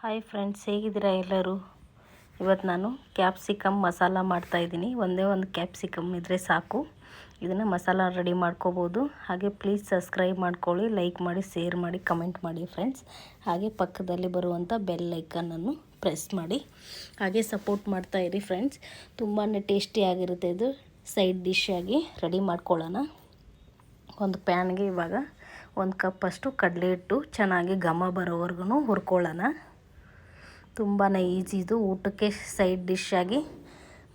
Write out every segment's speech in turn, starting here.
Hi friends ಹೇಗಿದ್ದೀರಾ ಎಲ್ಲರೂ? ಇವತ್ತು ನಾನು ಕ್ಯಾಪ್ಸಿಕಮ್ ಮಸಾಲ ಮಾಡ್ತಾಯಿದ್ದೀನಿ ಒಂದೇ ಒಂದು ಕ್ಯಾಪ್ಸಿಕಮ್ ಇದ್ದರೆ ಸಾಕು. ಇದನ್ನು ಮಸಾಲ ರೆಡಿ ಮಾಡ್ಕೋಬೋದು. ಹಾಗೆ ಪ್ಲೀಸ್ ಸಬ್ಸ್ಕ್ರೈಬ್ ಮಾಡ್ಕೊಳ್ಳಿ ಲೈಕ್ ಮಾಡಿ ಶೇರ್ ಮಾಡಿ ಕಮೆಂಟ್ ಮಾಡಿ ಫ್ರೆಂಡ್ಸ್ ಹಾಗೆ ಪಕ್ಕದಲ್ಲಿ ಬರುವಂಥ ಬೆಲ್ ಐಕನನ್ನು ಪ್ರೆಸ್ ಮಾಡಿ. ಹಾಗೆ ಸಪೋರ್ಟ್ ಮಾಡ್ತಾ ಇರಿ ಫ್ರೆಂಡ್ಸ್ ತುಂಬಾ ಟೇಸ್ಟಿಯಾಗಿರುತ್ತೆ ಇದು. ಸೈಡ್ ಡಿಶ್ ಆಗಿ ರೆಡಿ ಮಾಡ್ಕೊಳ್ಳೋಣ. ಒಂದು ಪ್ಯಾನ್ಗೆ ಇವಾಗ ಒಂದು ಕಪ್ಪಷ್ಟು ಕಡಲೆ ಹಿಟ್ಟು ಚೆನ್ನಾಗಿ ಘಮ ಬರೋವರೆಗೂ ಹುರ್ಕೊಳ್ಳೋಣ. ತುಂಬಾ ಈಸಿ ಇದು. ಊಟಕ್ಕೆ ಸೈಡ್ ಡಿಶ್ ಆಗಿ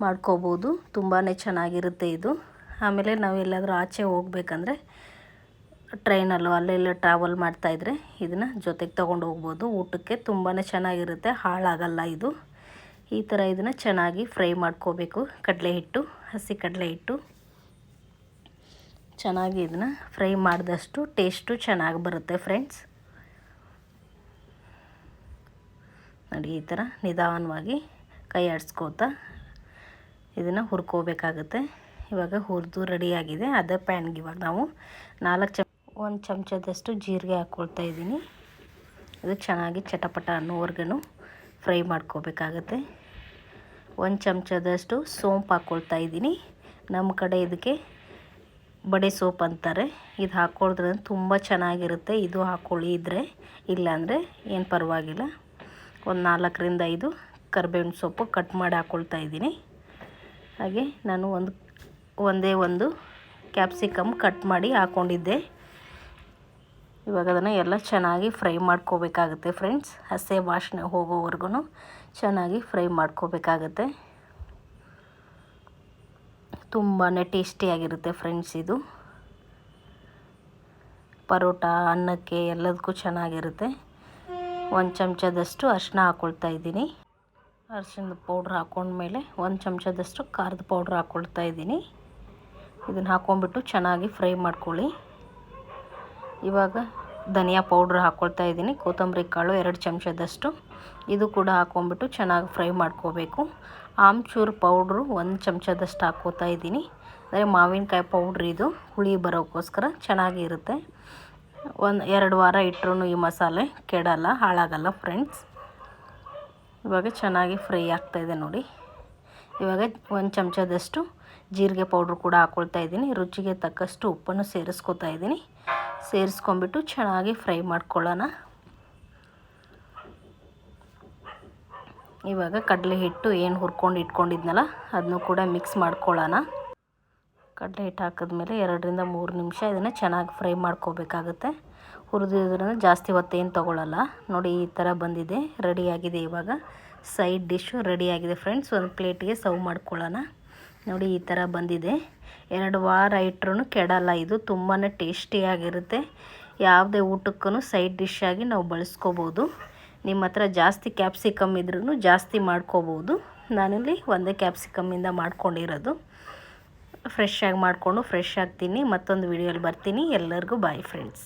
ಮಾಡ್ಕೋಬೋದು. ತುಂಬಾ ಚೆನ್ನಾಗಿರುತ್ತೆ ಇದು. ಆಮೇಲೆ ನಾವು ಎಲ್ಲಾದರೂ ಆಚೆ ಹೋಗ್ಬೇಕಂದ್ರೆ ಟ್ರೈನಲ್ಲೋ ಅಲ್ಲೆಲ್ಲ ಟ್ರಾವೆಲ್ ಮಾಡ್ತಾಯಿದ್ರೆ ಇದನ್ನು ಜೊತೆಗೆ ತೊಗೊಂಡು ಹೋಗ್ಬೋದು. ಊಟಕ್ಕೆ ತುಂಬಾ ಚೆನ್ನಾಗಿರುತ್ತೆ. ಹಾಳಾಗಲ್ಲ ಇದು. ಈ ಥರ ಇದನ್ನು ಚೆನ್ನಾಗಿ ಫ್ರೈ ಮಾಡ್ಕೋಬೇಕು. ಕಡಲೆ ಹಿಟ್ಟು ಹಸಿ ಕಡಲೆ ಹಿಟ್ಟು ಚೆನ್ನಾಗಿ ಇದನ್ನು ಫ್ರೈ ಮಾಡಿದಷ್ಟು ಟೇಸ್ಟು ಚೆನ್ನಾಗಿ ಬರುತ್ತೆ ಫ್ರೆಂಡ್ಸ್ ನೋಡಿ, ಈ ಥರ ನಿಧಾನವಾಗಿ ಕೈ ಆಡಿಸ್ಕೋತಾ ಇದನ್ನು ಹುರ್ಕೋಬೇಕಾಗುತ್ತೆ. ಇವಾಗ ಹುರಿದು ರೆಡಿಯಾಗಿದೆ ಅದೇ ಪ್ಯಾನ್ಗೆ ಇವಾಗ ನಾವು ನಾಲ್ಕು ಚಮ್, ಒಂದು ಚಮಚದಷ್ಟು ಜೀರಿಗೆ ಹಾಕ್ಕೊಳ್ತಾ ಇದ್ದೀನಿ. ಇದು ಚೆನ್ನಾಗಿ ಚಟಪಟ ಅನ್ನೋವರೆಗೂ ಫ್ರೈ ಮಾಡ್ಕೋಬೇಕಾಗತ್ತೆ. ಒಂದು ಚಮಚದಷ್ಟು ಸೋಂಪು ಹಾಕ್ಕೊಳ್ತಾ ಇದ್ದೀನಿ. ನಮ್ಮ ಕಡೆ ಇದಕ್ಕೆ ಬಡೆ ಸೋಪ್ ಅಂತಾರೆ. ಇದು ಹಾಕ್ಕೊಳ್ದ್ರೆ ತುಂಬ ಚೆನ್ನಾಗಿರುತ್ತೆ. ಇದು ಹಾಕ್ಕೊಳ್ಳಿ ಇದ್ದರೆ ಇಲ್ಲಾಂದರೆ ಏನು ಪರವಾಗಿಲ್ಲ. ಒಂದು ನಾಲ್ಕರಿಂದ ಐದು ಕರ್ಬೇವಿನ ಸೊಪ್ಪು ಕಟ್ ಮಾಡಿ ಹಾಕ್ಕೊಳ್ತಾ ಇದ್ದೀನಿ. ಹಾಗೆ ನಾನು ಒಂದು, ಒಂದೇ ಒಂದು ಕ್ಯಾಪ್ಸಿಕಮ್ ಕಟ್ ಮಾಡಿ ಹಾಕ್ಕೊಂಡಿದ್ದೆ ಇವಾಗ ಅದನ್ನು ಎಲ್ಲ ಚೆನ್ನಾಗಿ ಫ್ರೈ ಮಾಡ್ಕೋಬೇಕಾಗುತ್ತೆ ಫ್ರೆಂಡ್ಸ್. ಹಸೆ ವಾಸನೆ ಹೋಗೋವರೆಗೂ ಚೆನ್ನಾಗಿ ಫ್ರೈ ಮಾಡ್ಕೋಬೇಕಾಗತ್ತೆ. ತುಂಬಾ ಟೇಸ್ಟಿಯಾಗಿರುತ್ತೆ ಫ್ರೆಂಡ್ಸ್ ಇದು. ಪರೋಟ, ಅನ್ನಕ್ಕೆ ಎಲ್ಲದಕ್ಕೂ ಚೆನ್ನಾಗಿರುತ್ತೆ. ಒಂದು ಚಮಚದಷ್ಟು ಅರಿಶಿನ ಹಾಕ್ಕೊಳ್ತಾ ಇದ್ದೀನಿ. ಅರಿಶಿನದ ಪೌಡ್ರ್ ಹಾಕ್ಕೊಂಡ್ಮೇಲೆ ಒಂದು ಚಮಚದಷ್ಟು ಖಾರದ ಪೌಡ್ರ್ ಹಾಕ್ಕೊಳ್ತಾ ಇದ್ದೀನಿ. ಇದನ್ನು ಹಾಕ್ಕೊಂಡ್ಬಿಟ್ಟು ಚೆನ್ನಾಗಿ ಫ್ರೈ ಮಾಡ್ಕೊಳ್ಳಿ. ಇವಾಗ ಧನಿಯಾ ಪೌಡ್ರ್ ಹಾಕ್ಕೊಳ್ತಾ ಇದ್ದೀನಿ. ಕೊತ್ತಂಬರಿ ಕಾಳು ಎರಡು ಚಮಚದಷ್ಟು. ಇದು ಕೂಡ ಹಾಕ್ಕೊಂಡ್ಬಿಟ್ಟು ಚೆನ್ನಾಗಿ ಫ್ರೈ ಮಾಡ್ಕೋಬೇಕು. ಆಮ್ಚೂರು ಪೌಡ್ರು ಒಂದು ಚಮಚದಷ್ಟು ಹಾಕ್ಕೋತಾ ಇದ್ದೀನಿ. ಅಂದರೆ ಮಾವಿನಕಾಯಿ ಪೌಡ್ರ್ ಇದು ಹುಳಿ ಬರೋಕ್ಕೋಸ್ಕರ ಚೆನ್ನಾಗಿರುತ್ತೆ. ಒಂದು ಎರಡು ವಾರ ಇಟ್ಟರು ಈ ಮಸಾಲೆ ಕೆಡಲ್ಲ, ಹಾಳಾಗಲ್ಲ ಫ್ರೆಂಡ್ಸ್ ಇವಾಗ ಚೆನ್ನಾಗಿ ಫ್ರೈ ಆಗ್ತಾಯಿದೆ ನೋಡಿ. ಇವಾಗ ಒಂದು ಚಮಚದಷ್ಟು ಜೀರಿಗೆ ಪೌಡ್ರ್ ಕೂಡ ಹಾಕ್ಕೊಳ್ತಾ ಇದ್ದೀನಿ. ರುಚಿಗೆ ತಕ್ಕಷ್ಟು ಉಪ್ಪನ್ನು ಸೇರಿಸ್ಕೊತಾ ಇದ್ದೀನಿ. ಸೇರಿಸ್ಕೊಂಬಿಟ್ಟು ಚೆನ್ನಾಗಿ ಫ್ರೈ ಮಾಡ್ಕೊಳ್ಳೋಣ. ಇವಾಗ ಕಡಲೆ ಹಿಟ್ಟು ಏನು ಹುರ್ಕೊಂಡು ಇಟ್ಕೊಂಡಿದ್ನಲ್ಲ ಅದನ್ನು ಕೂಡ ಮಿಕ್ಸ್ ಮಾಡ್ಕೊಳ್ಳೋಣ. ಕಡಲೆ ಹಿಟ್ಟು ಹಾಕಿದ್ಮೇಲೆ ಎರಡರಿಂದ ಮೂರು ನಿಮಿಷ ಇದನ್ನು ಚೆನ್ನಾಗಿ ಫ್ರೈ ಮಾಡ್ಕೋಬೇಕಾಗುತ್ತೆ. ಹುರಿದಿದ್ರೆ ಜಾಸ್ತಿ ಹೊತ್ತೇನು ತೊಗೊಳ್ಳಲ್ಲ ನೋಡಿ ಈ ಥರ ಬಂದಿದೆ. ರೆಡಿಯಾಗಿದೆ ಇವಾಗ. ಸೈಡ್ ಡಿಶ್ಶು ರೆಡಿಯಾಗಿದೆ ಫ್ರೆಂಡ್ಸ್. ಒಂದು ಪ್ಲೇಟಿಗೆ ಸರ್ವ್ ಮಾಡ್ಕೊಳ್ಳೋಣ. ನೋಡಿ ಈ ಥರ ಬಂದಿದೆ. ಎರಡು ವಾರ ಇಟ್ರೂ ಕೆಡಲ್ಲ ಇದು. ತುಂಬಾ ಟೇಸ್ಟಿಯಾಗಿರುತ್ತೆ ಯಾವುದೇ ಊಟಕ್ಕೂ ಸೈಡ್ ಡಿಶ್ ಆಗಿ ನಾವು ಬಳಸ್ಕೋಬೋದು. ನಿಮ್ಮ ಹತ್ರ ಜಾಸ್ತಿ ಕ್ಯಾಪ್ಸಿಕಮ್ ಇದ್ರೂ ಜಾಸ್ತಿ ಮಾಡ್ಕೋಬೋದು. ನಾನಿಲ್ಲಿ ಒಂದೇ ಕ್ಯಾಪ್ಸಿಕಮ್ಮಿಂದ ಮಾಡ್ಕೊಂಡಿರೋದು. ಫ್ರೆಶ್ ಆಗಿ ಮಾಡಿಕೊಂಡು ಫ್ರೆಶ್ ಆಗ್ತೀನಿ. ಮತ್ತೊಂದು ವೀಡಿಯೋಲಿ ಬರ್ತೀನಿ. ಎಲ್ಲರಿಗೂ ಬಾಯ್ ಫ್ರೆಂಡ್ಸ್